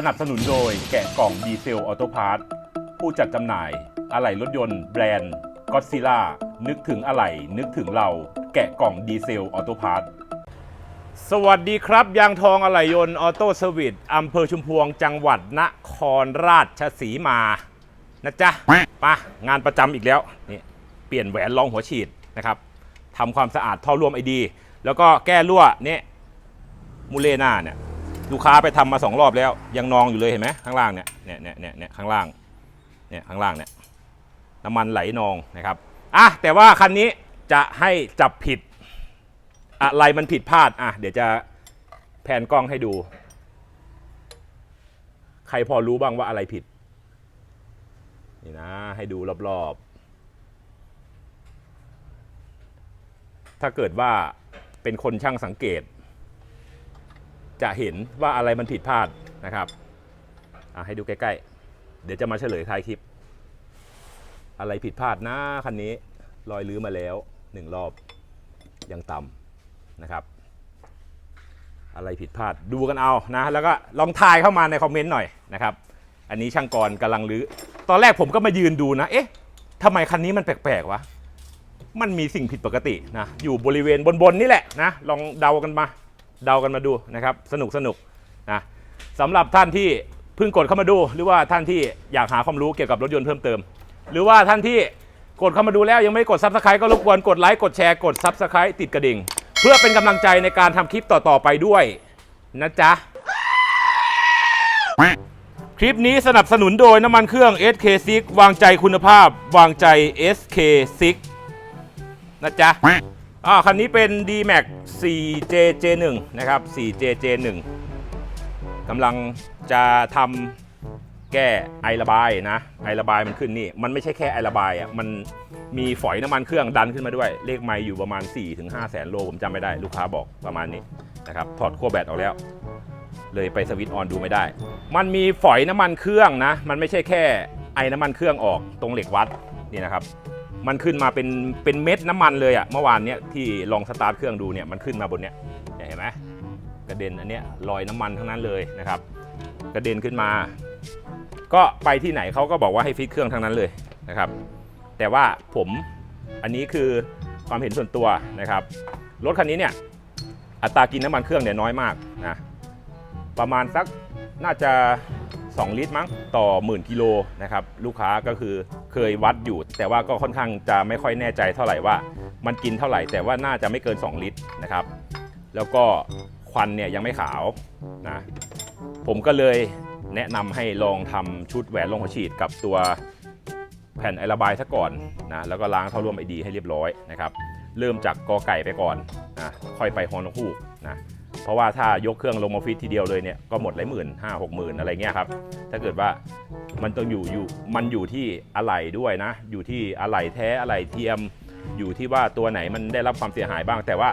สนับสนุนโดยแกะกล่องดีเซลออโตพาร์ทผู้จัดจำหน่าย อะไหล่รถยนต์แบรนด์ก็ซิล่านึกถึงอะไหล่นึกถึงเรา แกะกล่องดีเซลออโตพาร์ทสวัสดีครับ ยางทองอะไหล่ยนต์ออโต้เซอร์วิสอำเภอชุมพวงจังหวัดนครราชสีมานะจ๊ะไปะงานประจำอีกแล้วนี่เปลี่ยนแหวนรองหัวฉีดนะครับทำความสะอาดท่อร่วมไอดี แล้วก็แก้รั่วเนี่ยมูเลน่าเนี่ย ลูกค้าไปทำมาสองรอบแล้ว ยังนองอยู่เลยเห็นไหมข้างล่างเนี่ยเนี่ยเนี่ยเนี่ยเนี่ยข้างล่างเนี่ยข้างล่างเนี่ยน้ำมันไหลนองนะครับอะแต่ว่าคันนี้จะให้จับผิดอะไรมันผิดพลาดอะเดี๋ยวจะแผนกล้องให้ดู ใครพอรู้บ้างว่าอะไรผิด นี่นะ ให้ดูรอบๆ ถ้าเกิดว่าเป็นคนช่างสังเกต จะเห็นว่าอะไรมันผิดพลาดนะครับให้ดูใกล้ๆ เดี๋ยวจะมาเฉลยท้ายคลิป อะไรผิดพลาดนะคันนี้ลอยลื้อมาแล้วหนึ่งรอบยังต่ำนะครับ อะไรผิดพลาดดูกันเอานะ แล้วก็ลองทายเข้ามาในคอมเมนต์หน่อยนะครับ อันนี้ช่างกรกำลังรื้อตอนแรกผมก็มายืนดูนะ เอ๊ะทำไมคันนี้มันแปลกๆวะมันมีสิ่งผิดปกตินะอยู่บริเวณบนๆนี่แหละนะลองเดากันมา เดากันมาดูนะครับ สนุกสนุกนะสำหรับท่านที่เพิ่งกดเข้ามาดู หรือว่าท่านที่อยากหาความรู้เกี่ยวกับรถยนต์เพิ่มเติม หรือว่าท่านที่กดเข้ามาดูแล้วยังไม่กดซับสไครต์ก็รบกวนกดไลค์กดแชร์กดซับสไครต์ติดกระดิ่ง เพื่อเป็นกำลังใจในการทำคลิปต่อๆไปด้วยนะจ๊ะ คลิปนี้สนับสนุนโดยน้ำมันเครื่อง SK6 วางใจคุณภาพ วางใจ SK6 นะจ๊ะ อ่าคันนี้เป็น D-Max 4JJ1 นะครับ 4JJ1 กำลังจะทำแก้ไอระบายนะ ไอระบายมันขึ้นนี่ มันไม่ใช่แค่ไอระบายอะ มันมีฝอยน้ำมันเครื่องดันขึ้นมาด้วย เลขไมล์อยู่ประมาณ 4-5แสนโลผมจำไม่ได้ ลูกค้าบอกประมาณนี้นะครับ ถอดขั้วแบตออกแล้ว เลยไปสวิตช์ออนดูไม่ได้ มันมีฝอยน้ำมันเครื่องนะ มันไม่ใช่แค่ไอน้ำมันเครื่องออกตรงเหล็กวัดนี่นะครับ มันขึ้นมาเป็นเป็นเม็ดน้ำมันเลยอะเมื่อวานเนี้ยที่ลองสตาร์ทเครื่องดูเนี่ยมันขึ้นมาบนเนี้ยเห็นไหมกระเด็นอันเนี้ยลอยน้ำมันทั้งนั้นเลยนะครับ กระเด็นขึ้นมา ก็ไปที่ไหนเขาก็บอกว่าให้ฟิตเครื่องทั้งนั้นเลยนะครับ แต่ว่าผมอันนี้คือความเห็นส่วนตัวนะครับรถคันนี้เนี่ยอัตรากินน้ำมันเครื่องเนี่ยน้อยมากนะประมาณสักน่าจะ 2 ลิตรมั้งต่อหมื่นกิโลนะครับลูกค้าก็คือเคยวัดอยู่ แต่ว่าก็ค่อนข้างจะไม่ค่อยแน่ใจเท่าไหร่ว่า มันกินเท่าไหร่แต่ว่าน่าจะไม่เกิน 2 ลิตรนะครับ แล้วก็ควันเนี่ยยังไม่ขาวนะผมก็เลยแนะนำให้ลองทำชุดแหวนลงหัวฉีดกับตัวแผ่นไอระบายซะก่อนนะแล้วก็ล้างเท่าร่วมไอดีให้เรียบร้อยนะครับ เริ่มจากกอไก่ไปก่อนนะค่อยไปฮอนฮูกนะ เพราะว่าถ้ายกเครื่องลงมาฟิตทีเดียวเลยเนี่ยก็หมดหลายหมื่นห้าหกหมื่นอะไรเงี้ยครับ ถ้าเกิดว่ามันต้องอยู่อยู่มันอยู่ที่อะไหล่ด้วยนะ อยู่ที่อะไหล่แท้อะไหล่เทียม อยู่ที่ว่าตัวไหนมันได้รับความเสียหายบ้าง แต่ว่า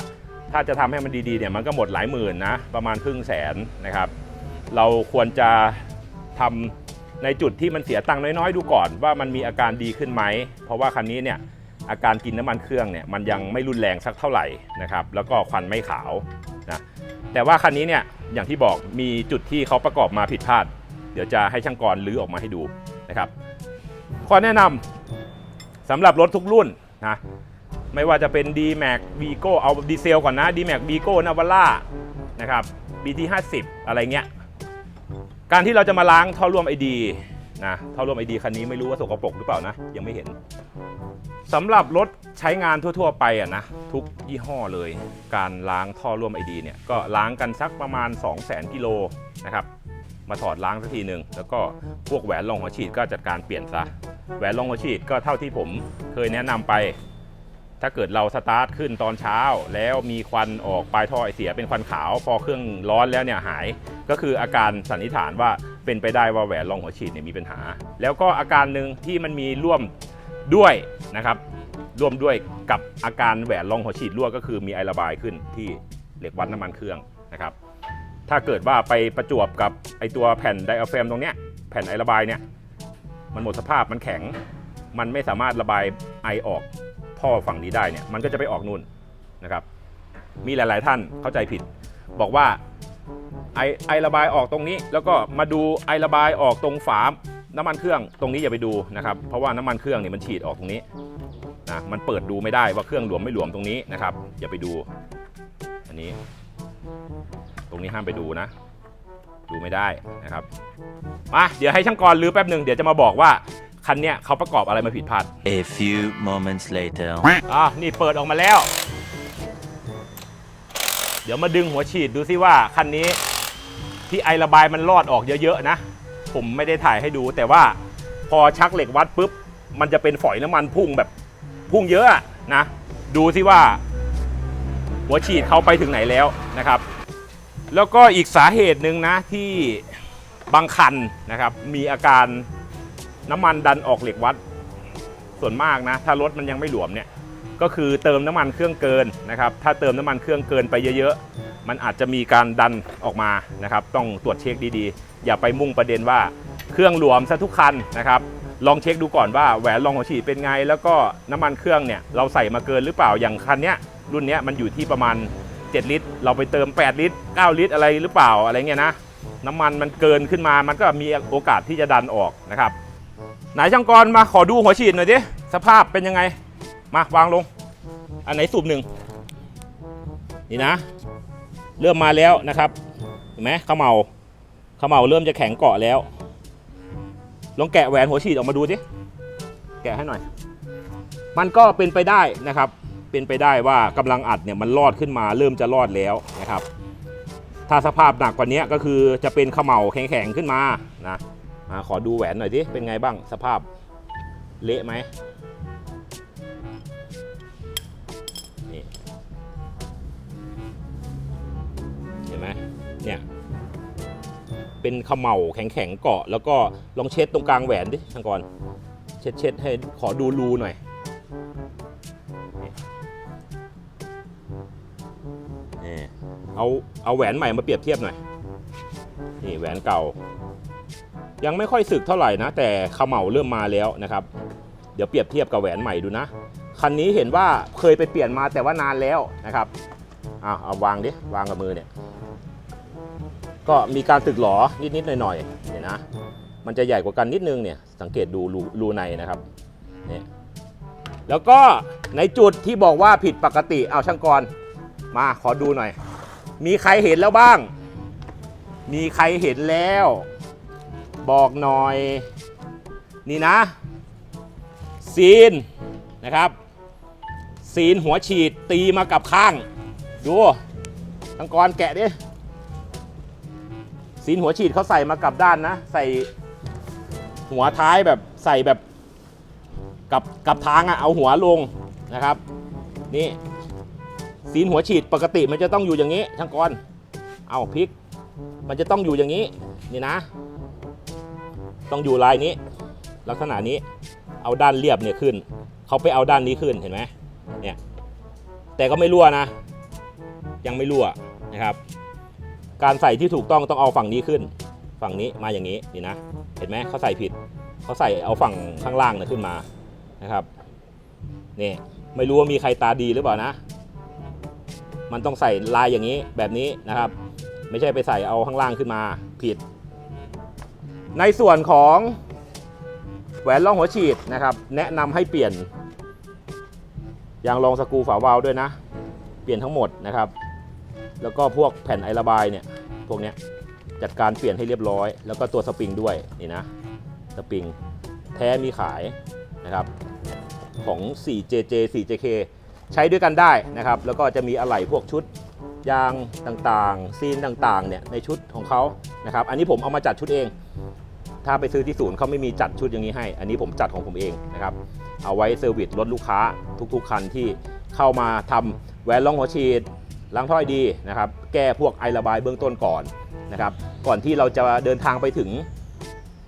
ถ้าจะทำให้มันดีๆเนี่ยมันก็หมดหลายหมื่นนะประมาณครึ่งแสนนะครับ เราควรจะทำในจุดที่มันเสียตังค์น้อยๆ ดูก่อนว่ามันมีอาการดีขึ้นไหม เพราะว่าคันนี้เนี่ยอาการกินน้ำมันเครื่องเนี่ยมันยังไม่รุนแรงสักเท่าไหร่นะครับ แล้วก็ควันไม่ขาวนะ แต่ว่าคันนี้เนี่ยอย่างที่บอกมีจุดที่เขาประกอบมาผิดพลาด เดี๋ยวจะให้ช่างกรลื้อออกมาให้ดูนะครับข้อแนะนำสำหรับรถทุกรุ่นนะไม่ว่าจะเป็น D-Max Vigo เอาดีเซลก่อนนะ D-Max Vigo Navara นะครับ BT 50 อะไรเงี้ย การที่เราจะมาล้างท่อร่วม ID นะท่อร่วม ID คันนี้ไม่รู้ว่าสกปรกหรือเปล่านะ ยังไม่เห็นสำหรับรถใช้งานทั่ว ๆ ไปอะนะทุกยี่ห้อเลย การล้างท่อร่วมไอดีเนี่ยก็ล้างกันสักประมาณ 2 0 0 0 0 0กิโลนะครับมาถอดล้างสักทีหนึ่งแล้วก็พวกแหวนรองหัวฉีดก็จัดการเปลี่ยนซะแหวนรองหัวฉีดก็เท่าที่ผมเคยแนะนำไป ถ้าเกิดเราสตาร์ทขึ้นตอนเช้า แล้วมีควันออกปลายท่อไอเสียเป็นควันขาว พอเครื่องร้อนแล้วเนี่ยหาย ก็คืออาการสันนิษฐานว่า เป็นไปได้ว่าแหวนรองหัวฉีดเนี่ยมีปัญหา แล้วก็อาการหนึ่งที่มันมีร่วมด้วยนะครับร่วมด้วยกับอาการแหวนรองหัวฉีดรั่วก็คือมีไอระบายขึ้นที่เหล็กวัดน้ำมันเครื่องนะครับ ถ้าเกิดว่าไปประจวบกับไอตัวแผ่นไดอะแฟรมตรงเนี้ยแผ่นไอระบายเนี่ยมันหมดสภาพมันแข็ง มันไม่สามารถระบายไอออกท่อฝั่งนี้ได้เนี่ยมันก็จะไปออกนู่นนะครับ มีหลาย ๆ ท่านเข้าใจผิด บอกว่า ไอไอระบายออกตรงนี้ แล้วก็มาดูไอระบายออกตรงฝาน้ำมันเครื่องตรงนี้อย่าไปดูนะครับเพราะว่าน้ำมันเครื่องเนี่ยมันฉีดออกตรงนี้นะมันเปิดดูไม่ได้ว่าเครื่องหลวมไม่หลวมตรงนี้นะครับ อย่าไปดู อันนี้ ตรงนี้ห้ามไปดูนะ ดูไม่ได้นะครับมาเดี๋ยวให้ช่างกรลือแป๊บหนึ่งเดี๋ยวจะมาบอกว่าคันเนี้ยเขาประกอบอะไรมาผิดพลาด A few moments later. อะนี่เปิดออกมาแล้ว เดี๋ยวมาดึงหัวฉีดดูซิว่าคันนี้ที่ไอระบายมันรอดออกเยอะๆนะ ผมไม่ได้ถ่ายให้ดู แต่ว่าพอชักเหล็กวัดปุ๊บ มันจะเป็นฝอยน้ำมันพุ่งแบบพุ่งเยอะอะนะ ดูซิว่า หัวฉีดเขาไปถึงไหนแล้วนะครับ แล้วก็อีกสาเหตุหนึ่งนะที่บางคันนะครับ มีอาการน้ำมันดันออกเหล็กวัดส่วนมากนะ ถ้ารถมันยังไม่หลวมเนี่ย ก็คือเติมน้ำมันเครื่องเกินนะครับ ถ้าเติมน้ำมันเครื่องเกินไปเยอะๆ มันอาจจะมีการดันออกมานะครับ ต้องตรวจเช็คดีๆ อย่าไปมุ่งประเด็นว่าเครื่องหลวมซะทุกคันนะครับ ลองเช็คดูก่อนว่าแหวนรองหัวฉีดเป็นไง แล้วก็น้ำมันเครื่องเนี่ยเราใส่มาเกินหรือเปล่า อย่างคันเนี้ยรุ่นเนี้ยมันอยู่ที่ประมาณ 7 ลิตร เราไปเติม 8 ลิตร 9 ลิตรอะไรหรือเปล่าอะไรเงี้ยนะ น้ำมันมันเกินขึ้นมา มันก็มีโอกาสที่จะดันออกนะครับ ไหนช่างกรมาขอดูหัวฉีดหน่อยดิ สภาพเป็นยังไง มาวางลง อันไหนสูบหนึ่งนี่นะ เริ่มมาแล้วนะครับเห็นไหมขมเหลาขมเหลาเริ่มจะแข็งเกาะแล้ว ลองแกะแหวนหัวฉีดออกมาดูสิแกะให้หน่อย มันก็เป็นไปได้นะครับ เป็นไปได้ว่ากำลังอัดเนี่ยมันรอดขึ้นมาเริ่มจะรอดแล้วนะครับ ถ้าสภาพหนักกว่านี้ก็คือจะเป็นขมเหลาแข็งๆขึ้นมานะมาขอดูแหวนหน่อยดิเป็นไงบ้างสภาพเละไหม ห็นไหมเนี่ยเป็นขมเหลาแข็งๆเกาะ แล้วก็ลองเช็ดตรงกลางแหวนดิช่างกรเช็ดเช็ดให้ขอดูรูหน่อยนี่เอาเอาแหวนใหม่มาเปรียบเทียบหน่อยนี่แหวนเก่า ยังไม่ค่อยสึกเท่าไหร่นะ แต่ขมเหลาเริ่มมาแล้วนะครับ เดี๋ยวเปรียบเทียบกับแหวนใหม่ดูนะคันนี้เห็นว่าเคยไปเปลี่ยนมาแต่ว่านานแล้วนะครับ อ้าวเอาวางดิ วางกับมือเนี่ย ก็มีการตึกหลอนิดๆหน่อยๆเนี่ยนะ มันจะใหญ่กว่ากันนิดนึงเนี่ย สังเกตดูรูรูในนะครับ เนี่ย แล้วก็ในจุดที่บอกว่าผิดปกติ เอาช่างกร มาขอดูหน่อย มีใครเห็นแล้วบ้าง มีใครเห็นแล้ว บอกหน่อย นี่นะ ซีนนะครับซีนหัวฉีดตีมากับข้าง ดูทังกรแกะดิซีนหัวฉีดเขาใส่มากับด้านนะ ใส่หัวท้ายแบบใส่แบบกับกับทางอะเอาหัวลงนะครับ นี่ซีนหัวฉีดปกติมันจะต้องอยู่อย่างนี้ช่างกรเอาพลิก มันจะต้องอยู่อย่างนี้นี่นะ ต้องอยู่ลายนี้ ลักษณะนี้เอาด้านเรียบเนี่ยขึ้นเขาไปเอาด้านนี้ขึ้นเห็นไหมเนี่ยแต่ก็ไม่รั่วนะ ยังไม่รั่วนะครับ การใส่ที่ถูกต้องต้องเอาฝั่งนี้ขึ้น ฝั่งนี้มาอย่างนี้นี่นะเห็นไหมเขาใส่ผิดเขาใส่เอาฝั่งข้างล่างนะขึ้นมานะครับนี่ไม่รู้ว่ามีใครตาดีหรือเปล่านะ มันต้องใส่ลายอย่างนี้แบบนี้นะครับ ไม่ใช่ไปใส่เอาข้างล่างขึ้นมาผิด ในส่วนของแหวนรองหัวฉีดนะครับ แนะนำให้เปลี่ยนยางรองสกูฝาวาล์วด้วยนะ เปลี่ยนทั้งหมดนะครับ แล้วก็พวกแผ่นไอระบายเนี่ยพวกเนี้ยจัดการเปลี่ยนให้เรียบร้อย แล้วก็ตัวสปริงด้วยนี่นะสปริงแท้มีขายนะครับของ 4JJ 4JK ใช้ด้วยกันได้นะครับ แล้วก็จะมีอะไหล่พวกชุดยางต่างๆ ซีนต่างๆเนี่ยในชุดของเขานะครับ อันนี้ผมเอามาจัดชุดเอง ถ้าไปซื้อที่ศูนย์เขาไม่มีจัดชุดอย่างนี้ให้ อันนี้ผมจัดของผมเองนะครับ เอาไว้เซอร์วิสรถลูกค้าทุกๆคันที่เข้ามาทำแหวนรองหัวฉีด ล้างถ้อยดีนะครับ แก้พวกไอระบายเบื้องต้นก่อนนะครับ ก่อนที่เราจะเดินทางไปถึง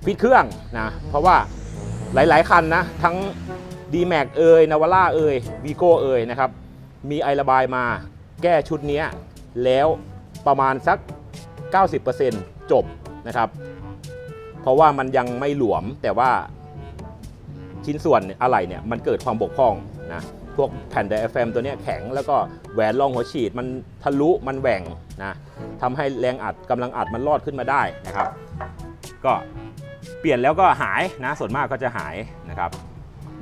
ฟิตเครื่องนะ เพราะว่าหลาย ๆ คันนะ ทั้ง d m a x เอ่ยนาวาร่าเอ่ยวีโก้เอ่ยนะครับ มีไอระบายมาแก้ชุดนี้แล้วประมาณสัก 90%จบนะครับ เพราะว่ามันยังไม่หลวมแต่ว่าชิ้นส่วนอะไหล่เนี่ยมันเกิดความบกพร่องนะ พวกแผ่นไดอะแฟมตัวนี้แข็งแล้วก็แหวนรองหัวฉีดมันทะลุมันแหว่งนะทำให้แรงอัดกำลังอัดมันรอดขึ้นมาได้นะครับ ก็เปลี่ยนแล้วก็หายนะส่วนมากก็จะหายนะครับ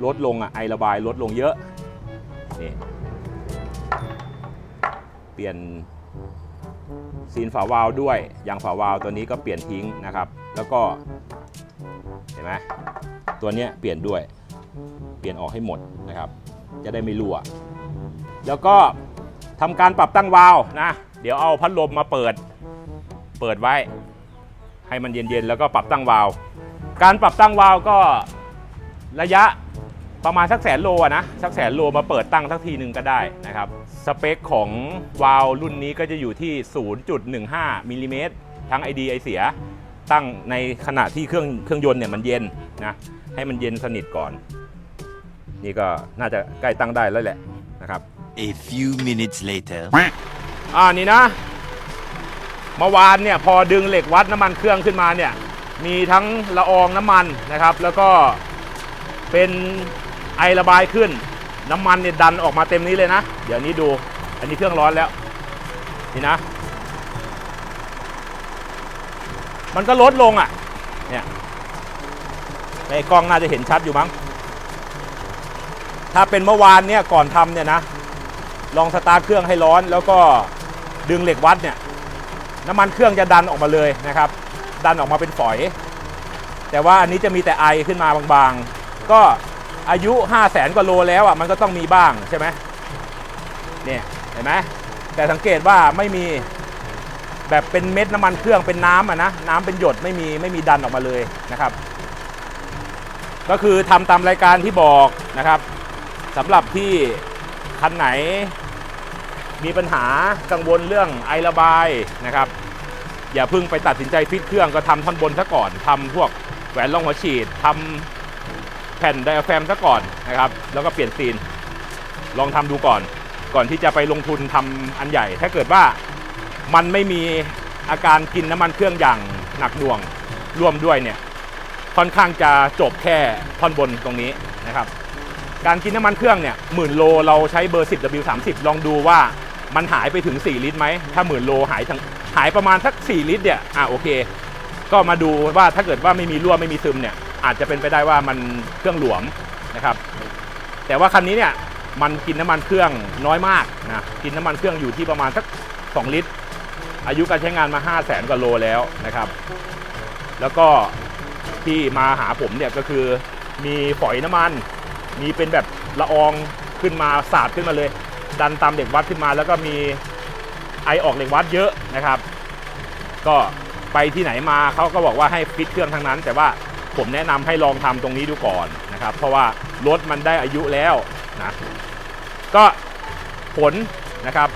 ลดลงอะไอระบายลดลงเยอะนี่เปลี่ยนซีนฝาวาลด้วยยางฝาวาลตัวนี้ก็เปลี่ยนทิ้งนะครับ แล้วก็เห็นไหมตัวนี้เปลี่ยนด้วย เปลี่ยนออกให้หมดนะครับ จะได้ไม่รั่ว แล้วก็ทำการปรับตั้งวาล์วนะ เดี๋ยวเอาพัดลมมาเปิด เปิดไว้ ให้มันเย็นๆ แล้วก็ปรับตั้งวาล์วการปรับตั้งวาล์วก็ระยะประมาณสักแสนโลนะสักแสนโลมาเปิดตั้งสักทีหนึ่งก็ได้นะครับสเปคของวาล์วรุ่นนี้ก็จะอยู่ที่ 0.15มิลลิเมตรทั้ง ID ไอเสีย ตั้งในขณะที่เครื่องเครื่องยนต์เนี่ยมันเย็นนะให้มันเย็นสนิทก่อน นี่ก็น่าจะใกล้ตั้งได้แล้วแหละนะครับ A few minutes later. อ่านี่นะเมื่อวานเนี่ยพอดึงเหล็กวัดน้ำมันเครื่องขึ้นมาเนี่ยมีทั้งละอองน้ำมันนะครับ แล้วก็เป็นไอระบายขึ้น น้ำมันเนี่ยดันออกมาเต็มนี้เลยนะ เดี๋ยวนี้ดูอันนี้เครื่องร้อนแล้วนี่นะ มันก็ลดลงอะเนี่ยในกล้องน่าจะเห็นชัดอยู่มั้ง ถ้าเป็นเมื่อวานเนี่ยก่อนทำเนี่ยนะ ลองสตาร์ทเครื่องให้ร้อน แล้วก็ดึงเหล็กวัดเนี่ยน้ำมันเครื่องจะดันออกมาเลยนะครับ ดันออกมาเป็นฝอย แต่ว่าอันนี้จะมีแต่ไอขึ้นมาบางๆ ก็อายุ 5 0 0แสนกว่าโลแล้วอะมันก็ต้องมีบ้างใช่ไหมเนี่ยเห็นไหมแต่สังเกตว่าไม่มีแบบเป็นเม็ดน้ำมันเครื่องเป็นน้ำอะนะน้ำเป็นหยดไม่มีไม่มีดันออกมาเลยนะครับ ก็คือทำตามรายการที่บอกนะครับ สำหรับที่คันไหนมีปัญหากังวลเรื่องไอระบายนะครับ อย่าเพิ่งไปตัดสินใจฟิตเครื่องก็ทำท่อนบนซะก่อนทำพวกแหวนรองหัวฉีดทำแผ่นไดอะแฟมซะก่อนนะครับ แล้วก็เปลี่ยนซีน ลองทำดูก่อน ก่อนที่จะไปลงทุนทำอันใหญ่ ถ้าเกิดว่ามันไม่มีอาการกินน้ำมันเครื่องอย่างหนักหน่วงร่วมด้วยเนี่ยค่อนข้างจะจบแค่ท่อนบนตรงนี้นะครับ การกินน้ำมันเครื่องเนี่ยหมื่นโลเราใช้เบอร์ 10 W30 ลองดูว่ามันหายไปถึง 4 ลิตรไหม ถ้าหมื่นโลหายทั้งหายประมาณสัก 4 ลิตรเนี่ยอะโอเค ก็มาดูว่าถ้าเกิดว่าไม่มีรั่วไม่มีซึมเนี่ย อาจจะเป็นไปได้ว่ามันเครื่องหลวมนะครับ แต่ว่าคันนี้เนี่ยมันกินน้ำมันเครื่องน้อยมากนะกินน้ำมันเครื่องอยู่ที่ประมาณสัก 2 ลิตร อายุการใช้งานมา 5 0 0แสนกว่าโลแล้วนะครับ แล้วก็ที่มาหาผมเนี่ยก็คือมีฝอยน้ำมัน มีเป็นแบบละอองขึ้นมาสาดขึ้นมาเลย ดันตามเหล็กวัดขึ้นมา แล้วก็มีไอออกเหล็กวัดเยอะนะครับ ก็ไปที่ไหนมาเขาก็บอกว่าให้ฟิตเครื่องทั้งนั้น แต่ว่าผมแนะนำให้ลองทำตรงนี้ดูก่อนนะครับ เพราะว่ารถมันได้อายุแล้วนะก็ผลนะครับ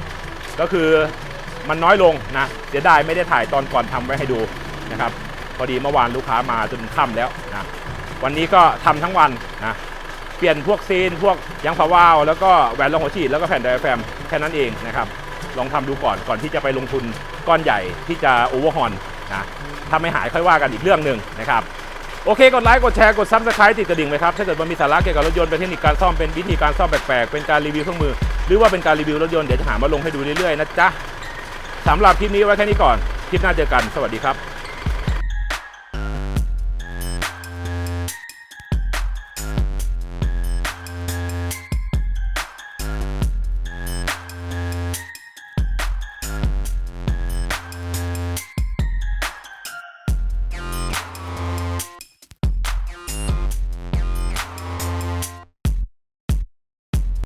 ก็คือมันน้อยลงนะเสียดายไม่ได้ถ่ายตอนก่อนทำไว้ให้ดูนะครับ พอดีเมื่อวานลูกค้ามาจนค่ำแล้วนะวันนี้ก็ทำทั้งวันนะ เปลี่ยนพวกซีน พวกยางฝาวาว แล้วก็แหวนรองหัวฉีดแล้วก็แผ่นไดอะแฟมแค่นั้นเองนะครับ ลองทำดูก่อนก่อนที่จะไปลงทุนก้อนใหญ่ที่จะโอเวอร์ฮอนนะถ้าไม่หายค่อยว่ากันอีกเรื่องหนึ่งนะครับโอเค กดไลค์ กดแชร์ กดซับสไครต์ติดกระดิ่งไว้ครับ ถ้าเกิดว่ามีสาระเกี่ยวกับรถยนต์เป็นเทคนิคการซ่อม เป็นวิธีการซ่อมแปลกๆ เป็นการรีวิวเครื่องมือ หรือว่าเป็นการรีวิวรถยนต์ เดี๋ยวจะหามาลงให้ดูเรื่อยๆ นะจ๊ะสำหรับคลิปนี้ไว้แค่นี้ก่อน คลิปหน้าเจอกัน สวัสดีครับ